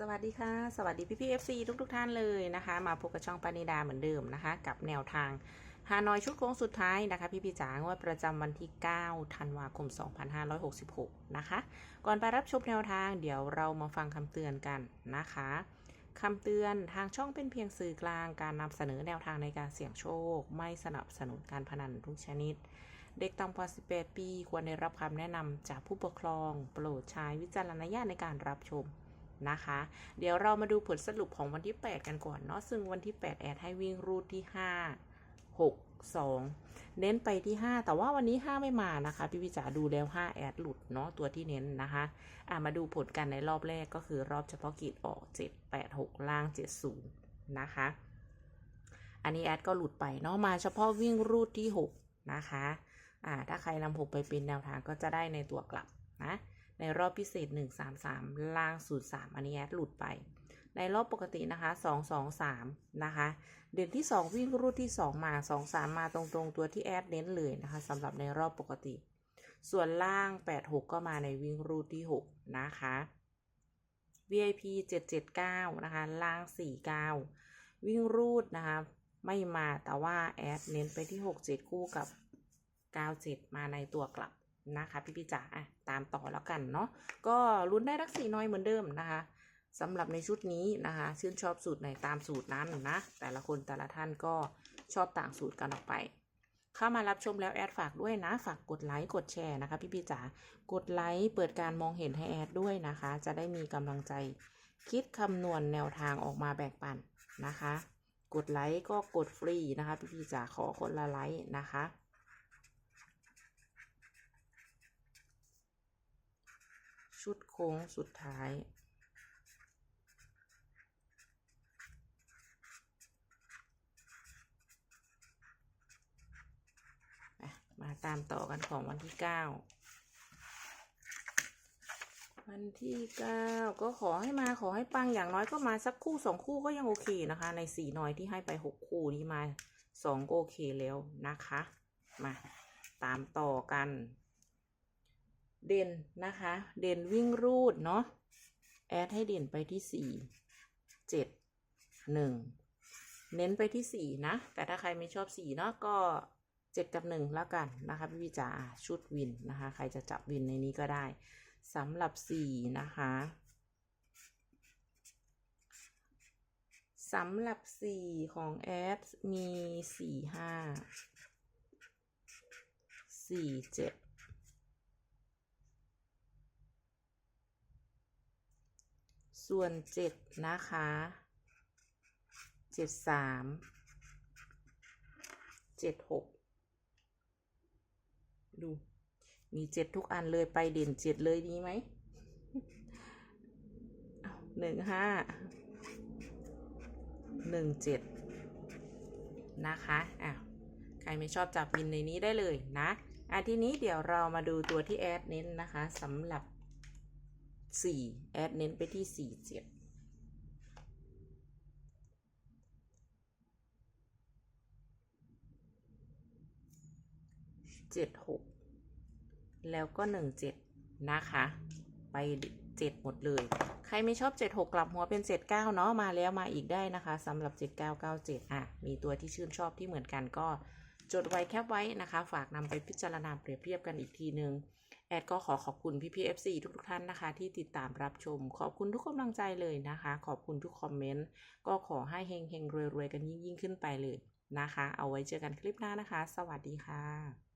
สวัสดีค่ะ สวัสดีพี่พี่เอฟซีทุกทุกๆท่านเลยนะคะ มาพบกับช่องปานิดาเหมือนเดิมนะคะ กับแนวทางฮานอยชุดโค้งสุดท้ายนะคะ พี่พี่จ๋างวดประจำวันที่ 9 ธันวาคม 2566 นะคะ ก่อนไปรับชมแนวทางเดี๋ยวเรามาฟังคำเตือนกันนะคะคำเตือนทางช่องเป็นเพียงสื่อกลางการนำเสนอแนวทางในการเสี่ยงโชค ไม่สนับสนุนการพนันทุกชนิด เด็กต่ำกว่า 18 ปี ควรได้รับคำแนะนำจากผู้ปกครอง โปรดใช้วิจารณญาณในการรับชม นะคะ เดี๋ยวเรามาดูผลสรุปของวันที่ 8 กันก่อนเนาะซึ่งวันที่ 8 แอดให้วิ่งรูทที่ 5 6 2 เน้นไปที่ 5 แต่ว่าวันนี้ 5 ไม่มานะคะ พี่พิจาดูแล้ว 5 แอดหลุดเนาะตัวที่เน้นนะคะอะมาดูผลกันในรอบแรกก็คือรอบเฉพาะกิจออก 7 8 6 ล่าง 70 นะคะ อันนี้แอดก็หลุดไปเนาะมาเฉพาะวิ่งรูทที่ 6 นะคะอ่าถ้าใครนำ6ไปเป็นแนวทางก็จะได้ในตัวกลับนะ ในรอบพิเศษ 1 3 3 ล่างสูตร3อันนี้แอดหลุดไป ในรอบปกตินะคะ 2 2 3 นะคะ เด่นที่ 2 วิ่งรูดที่ 2 มา 2 3 มาตรงๆ ตัวที่แอดเน้นเลยนะคะสำหรับในรอบปกติ ส่วนล่าง 8 6 ก็มาในวิ่งรูดที่ 6 นะคะ VIP 779 นะคะ ล่าง 49 วิ่งรูดนะคะ ไม่มาแต่ว่าแอดเน้นไปที่ 6 7 คู่กับ 97 มาในตัวกลับ นะคะพี่พี่จ๋าตามต่อแล้วกันเนาะก็ลุ้นได้รักสีน้อยเหมือนเดิมนะคะสำหรับในชุดนี้นะคะ ชื่นชอบสูตรไหนตามสูตรนั้นนะ แต่ละคนแต่ละท่านก็ชอบต่างสูตรกันออกไป เข้ามารับชมแล้วแอดฝากด้วยนะ ฝากกดไลค์กดแชร์นะคะพี่พี่จ๋ากดไลค์เปิดการมองเห็นให้แอดด้วยนะคะ จะได้มีกำลังใจคิดคำนวณแนวทางออกมาแบ่งปันนะคะ กดไลค์ก็กดฟรีนะคะพี่พี่จ๋าขอคนละไลค์นะคะ ชุดโค้งสุดท้าย มาตามต่อกันของวันที่เก้าวันที่เก้าก็ขอให้มาขอให้ปังอย่างน้อยก็มาสักคู่สองคู่ก็ยังโอเคนะคะ ในสี่น้อยที่ให้ไปหกคู่นี้มาสองโอเคแล้วนะคะ มาตามต่อกัน เด่นนะคะ เด่นวิ่งรูดเนาะ แอดให้เด่นไปที่สี่เจ็ดหนึ่งเน้นไปที่สี่นะ แต่ถ้าใครไม่ชอบสี่เนาะก็เจ็ดกับหนึ่งแล้วกันนะคะพี่พี่จ๋าชุดวินนะคะ ใครจะจับวินในนี้ก็ได้สำหรับสี่นะคะสำหรับสี่ของแอดมีสี่ห้าสี่เจ็ด ส่วนเจ็ดนะคะเจ็ดสามเจ็ดหกดู มีเจ็ดทุกอันเลยไปเด่นเจ็ดเลยดีไหมอ้าหนึ่งห้าหนึ่งเจ็ดนะคะอะใครไม่ชอบจับวินในนี้ได้เลยนะอะทีนี้เดี๋ยวเรามาดูตัวที่แอดเน้นนะคะสำหรับ สี่แอดเน้นไปที่สี่เจ็ดเจ็ดหกแล้วก็หนึ่งเจ็ดนะคะ ไปเจ็ดหมดเลย ใครไม่ชอบเจ็ดหกกลับหัวเป็นเจ็ดเก้าเนาะมาแล้วมาอีกได้นะคะสำหรับเจ็ดเก้าเก้าเจ็ดอะ มีตัวที่ชื่นชอบที่เหมือนกันก็จดไว้แคปไว้นะคะ ฝากนำไปพิจารณาเปรียบเทียบกันอีกทีนึง แอดก็ขอขอบคุณพี่พีเอฟซีทุกๆท่านนะคะ ที่ติดตามรับชม ขอบคุณทุกกำลังใจเลยนะคะ ขอบคุณทุกคอมเมนต์ ก็ขอให้เฮงเฮงรวยรวยกันยิ่งๆขึ้นไปเลยนะคะ เอาไว้เจอกันคลิปหน้านะคะ สวัสดีค่ะ